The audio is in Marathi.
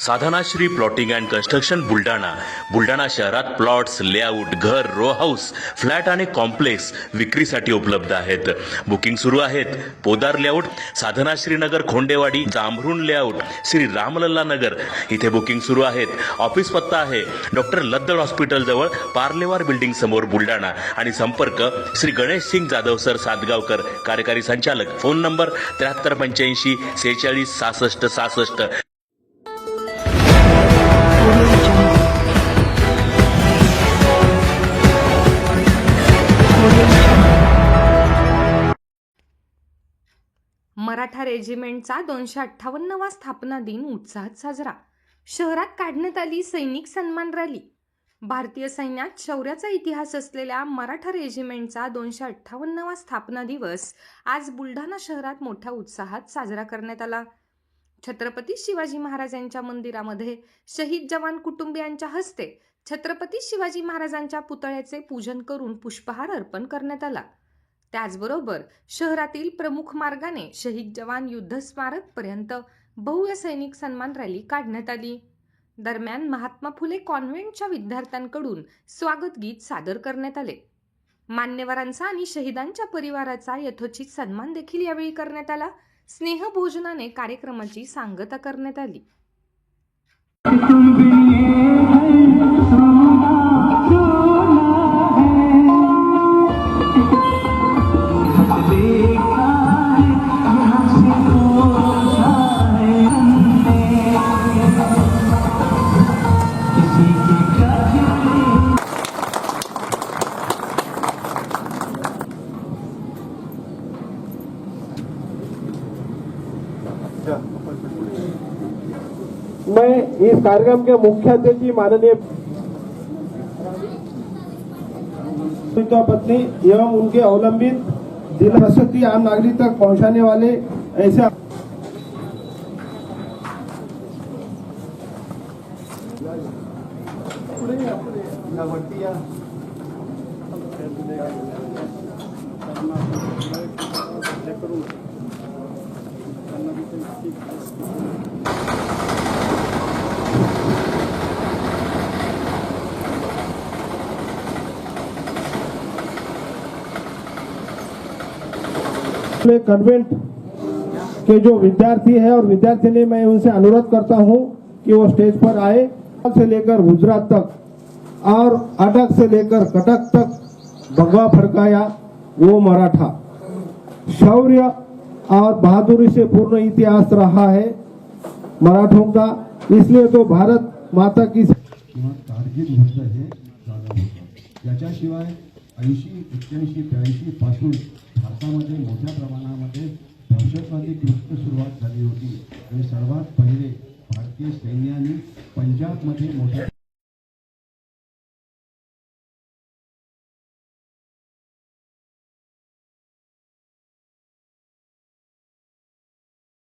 Sadhanashri plotting and construction Buldhana. Buldhana शहरात प्लॉट्स लेआउट घर रो हाऊस फ्लॅट आणि कॉम्प्लेक्स विक्रीसाठी उपलब्ध आहेत. बुकिंग सुरू आहेत. पोदार लेआउट साधनाश्री नगर खोंडेवाडी जांभरुण लेआउट श्री रामलल्ला नगर इथे बुकिंग सुरू आहेत. ऑफिस पत्ता आहे. डॉक्टर लद्दड हॉस्पिटल जवळ पार्लेवार बिल्डिंग समोर बुलढाणा. आणि संपर्क श्री गणेश सिंग जाधव सर सातगावकर कार्यकारी संचालक. फोन नंबर त्र्याहत्तर पंच्याऐंशी सेहेचाळीस सहासष्ट सहासष्ट. मराठा रेजिमेंटचा दोनशे अठ्ठावन्नवा स्थापना दिन उत्साहात साजरा. शहरात काढण्यात आली सैनिक सन्मान रॅली. भारतीय सैन्यात शौर्याचा इतिहास असलेल्या मराठा रेजिमेंटचा दोनशे अठ्ठावन्नवा स्थापना दिवस आज बुलढाणा शहरात मोठ्या उत्साहात साजरा करण्यात आला. छत्रपती शिवाजी महाराजांच्या मंदिरामध्ये शहीद जवान कुटुंबियांच्या हस्ते छत्रपती शिवाजी महाराजांच्या पुतळ्याचे पूजन करून पुष्पहार अर्पण करण्यात आला. त्याचबरोबर शहरातील प्रमुख मार्गाने शहीद जवान युद्ध स्मारक पर्यंत भव्य सैनिक सन्मान रॅली काढण्यात आली. दरम्यान महात्मा फुले कॉन्व्हेंटच्या विद्यार्थ्यांकडून स्वागत गीत सादर करण्यात आले. मान्यवरांचा आणि शहीदांच्या परिवाराचा यथोचित सन्मान देखील यावेळी करण्यात आला. स्नेहभोजनाने कार्यक्रमाची सांगता करण्यात आली. मैं इस कार्यक्रम के मुख्य अतिथि माननीय पत्नी एवं उनके अवलंबित जिला प्रसूति आम नागरिक तक पहुँचाने वाले ऐसे कन्वेंट के जो विद्यार्थी है और विद्यार्थिनी मैं उनसे अनुरोध करता हूँ कि वो स्टेज पर आए। से लेकर गुजरात तक और अटक से लेकर कटक तक भगवा फड़काया वो मराठा। शौर्य और बहादुरी से पूर्ण इतिहास रहा है मराठों का। इसलिए तो भारत माता की ऐंशी एक्क्याऐंशी ब्याऐंशी पासून भारतामध्ये मोठ्या प्रमाणामध्ये दहशतवादी कृत्य सुरुवात झाली होती. आणि सर्वात पहिले भारतीय सैन्याने पंजाबमध्ये मोठ्या